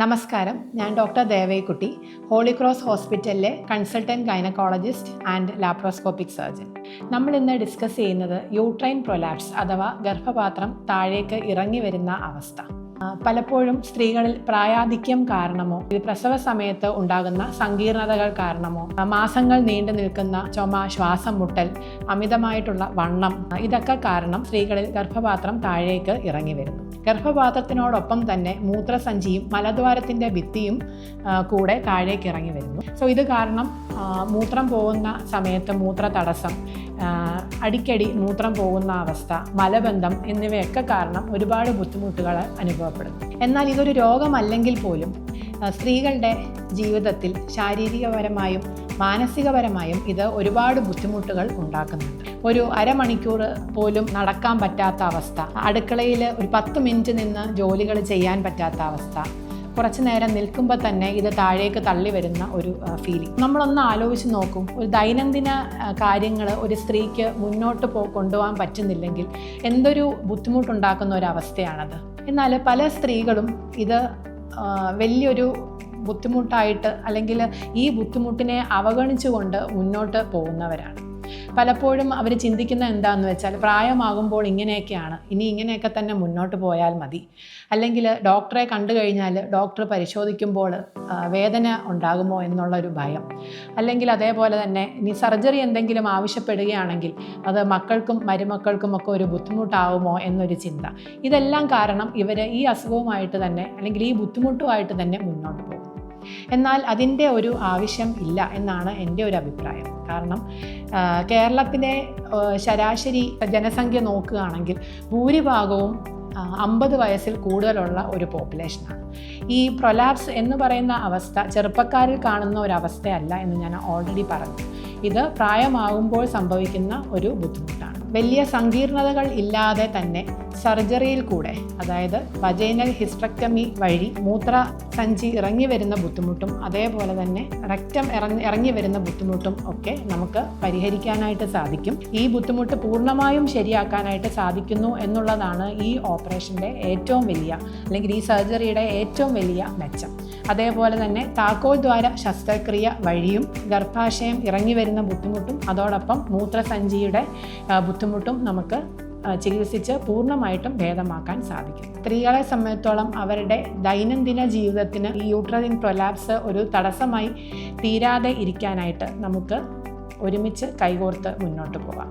നമസ്കാരം. ഞാൻ doctor Devakutty holy cross ഹോസ്പിറ്റലിലെ consultant gynaecologist and laparoscopic surgeon. നമ്മൾ ഇന്ന് ഡിസ്കസ് ചെയ്യുന്നത് യൂട്രൈൻ പ്രൊലാപ്സ് അഥവാ ഗർഭപാത്രം താഴേക്ക് ഇറങ്ങി വരുന്ന അവസ്ഥ. പലപ്പോഴും സ്ത്രീകളിൽ പ്രായാധിക്യം കാരണമോ ഇത് പ്രസവ സമയത്ത് ഉണ്ടാകുന്ന സങ്കീർണതകൾ കാരണമോ മാസങ്ങൾ നീണ്ടു നിൽക്കുന്ന ചുമ ശ്വാസം മുട്ടൽ അമിതമായിട്ടുള്ള വണ്ണം ഇതൊക്കെ കാരണം സ്ത്രീകളിൽ ഗർഭപാത്രം താഴേക്ക് ഇറങ്ങി വരുന്നു. ഗർഭപാത്രത്തിനോടൊപ്പം തന്നെ മൂത്രസഞ്ചിയും മലദ്വാരത്തിന്റെ ഭിത്തിയും കൂടെ താഴേക്ക് ഇറങ്ങി വരുന്നു. സോ ഇത് കാരണം മൂത്രം പോകുന്ന സമയത്ത് മൂത്ര തടസ്സം അടിക്കടി മൂത്രം പോകുന്ന അവസ്ഥ മലബന്ധം എന്നിവയൊക്കെ കാരണം ഒരുപാട് ബുദ്ധിമുട്ടുകൾ അനുഭവപ്പെടുന്നു. എന്നാൽ ഇതൊരു രോഗമല്ലെങ്കിൽ പോലും സ്ത്രീകളുടെ ജീവിതത്തിൽ ശാരീരികപരമായും മാനസികപരമായും ഇത് ഒരുപാട് ബുദ്ധിമുട്ടുകൾ ഉണ്ടാക്കുന്നുണ്ട്. ഒരു അരമണിക്കൂർ പോലും നടക്കാൻ പറ്റാത്ത അവസ്ഥ. അടുക്കളയിൽ ഒരു പത്ത് മിനിറ്റ് നിന്ന് ജോലികൾ ചെയ്യാൻ പറ്റാത്ത അവസ്ഥ. കുറച്ച് നേരം നിൽക്കുമ്പോൾ തന്നെ ഇത് താഴേക്ക് തള്ളി വരുന്ന ഒരു ഫീലിംഗ് നമ്മളൊന്ന് ആലോചിച്ച് നോക്കും. ഒരു ദൈനംദിന കാര്യങ്ങൾ ഒരു സ്ത്രീക്ക് മുന്നോട്ട് പോ കൊണ്ടുപോകാൻ പറ്റുന്നില്ലെങ്കിൽ എന്തൊരു ബുദ്ധിമുട്ടുണ്ടാക്കുന്ന ഒരു അവസ്ഥയാണത്. എന്നാൽ പല സ്ത്രീകളും ഇത് വലിയൊരു ബുദ്ധിമുട്ടായിട്ട് അല്ലെങ്കിൽ ഈ ബുദ്ധിമുട്ടിനെ അവഗണിച്ചുകൊണ്ട് മുന്നോട്ട് പോകുന്നവരാണ്. പലപ്പോഴും അവർ ചിന്തിക്കുന്ന എന്താണെന്ന് വെച്ചാൽ പ്രായമാകുമ്പോൾ ഇങ്ങനെയൊക്കെയാണ്. ഇനി ഇങ്ങനെയൊക്കെ തന്നെ മുന്നോട്ട് പോയാൽ മതി. അല്ലെങ്കിൽ ഡോക്ടറെ കണ്ടു കഴിഞ്ഞാൽ ഡോക്ടർ പരിശോധിക്കുമ്പോൾ വേദന ഉണ്ടാകുമോ എന്നുള്ളൊരു ഭയം. അല്ലെങ്കിൽ അതേപോലെ തന്നെ ഇനി സർജറി എന്തെങ്കിലും ആവശ്യപ്പെടുകയാണെങ്കിൽ അത് മക്കൾക്കും മരുമക്കൾക്കും ഒക്കെ ഒരു ബുദ്ധിമുട്ടാവുമോ എന്നൊരു ചിന്ത. ഇതെല്ലാം കാരണം ഇവർ ഈ അസുഖവുമായിട്ട് തന്നെ അല്ലെങ്കിൽ ഈ ബുദ്ധിമുട്ടുമായിട്ട് തന്നെ മുന്നോട്ട് പോകും. എന്നാൽ അതിന്റെ ഒരു ആവശ്യം ഇല്ല എന്നാണ് എന്റെ ഒരു അഭിപ്രായം. കാരണം കേരളത്തിലെ ശരാശരി ജനസംഖ്യ നോക്കുകയാണെങ്കിൽ ഭൂരിഭാഗവും അമ്പത് വയസ്സിൽ കൂടുതലുള്ള ഒരു പോപ്പുലേഷനാണ് ഈ പ്രൊലാപ്സ് എന്ന് പറയുന്ന അവസ്ഥ ചെറുപ്പക്കാരിൽ കാണുന്ന ഒരു അവസ്ഥയല്ല എന്ന് ഞാൻ ഓൾറെഡി പറഞ്ഞു. ഇത് പ്രായമാകുമ്പോൾ സംഭവിക്കുന്ന ഒരു ബുദ്ധിമുട്ടാണ്. വലിയ സങ്കീർണതകൾ ഇല്ലാതെ തന്നെ സർജറിയിൽ കൂടെ അതായത് വജൈനൽ ഹിസ്ട്രക്ടമി വഴി മൂത്ര സഞ്ചി ഇറങ്ങി വരുന്ന ബുദ്ധിമുട്ടും അതേപോലെ തന്നെ റക്റ്റം ഇറങ്ങി ഇറങ്ങി വരുന്ന ബുദ്ധിമുട്ടും ഒക്കെ നമുക്ക് പരിഹരിക്കാനായിട്ട് സാധിക്കും. ഈ ബുദ്ധിമുട്ട് പൂർണമായും ശരിയാക്കാനായിട്ട് സാധിക്കുന്നു എന്നുള്ളതാണ് ഈ ഓപ്പറേഷന്റെ ഏറ്റവും വലിയ അല്ലെങ്കിൽ ഈ സർജറിയുടെ ഏറ്റവും വലിയ മെച്ചം. അതേപോലെ തന്നെ താക്കോൽ ദ്വാര ശസ്ത്രക്രിയ വഴിയും ഗർഭാശയം ഇറങ്ങി വരുന്ന ബുദ്ധിമുട്ടും അതോടൊപ്പം മൂത്രസഞ്ചിയുടെ ബുദ്ധിമുട്ടും നമുക്ക് ചികിത്സിച്ച് പൂർണമായിട്ടും ഭേദമാക്കാൻ സാധിക്കും. സ്ത്രീകളെ സംബന്ധിച്ചോളം അവരുടെ ദൈനംദിന ജീവിതത്തിന് ഈ യൂട്രലിൻ പ്രൊലാപ്സ് ഒരു തടസ്സമായി തീരാതെ ഇരിക്കാനായിട്ട് നമുക്ക് ഒരുമിച്ച് കൈകോർത്ത് മുന്നോട്ട് പോകാം